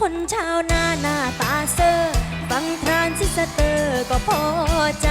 คนชาวนาหน้าตาเซอร์ฟังทรานซิสเตอร์ก็พอใจ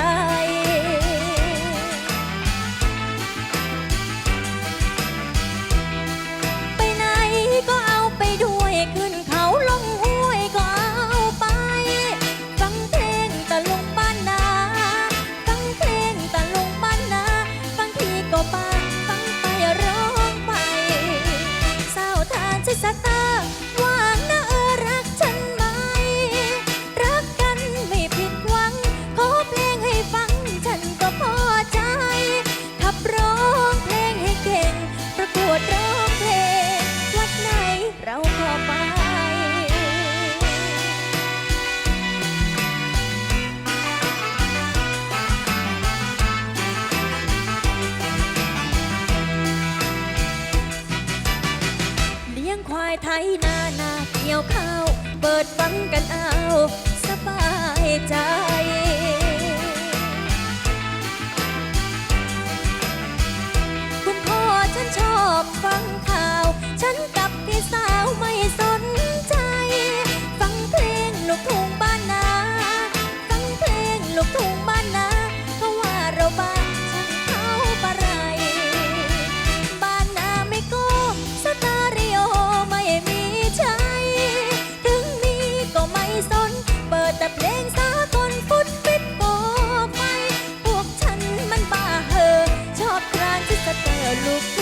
ควายไทยนานาเกี่ยวข้าว เปิดฟังกันเอา สบายใจ look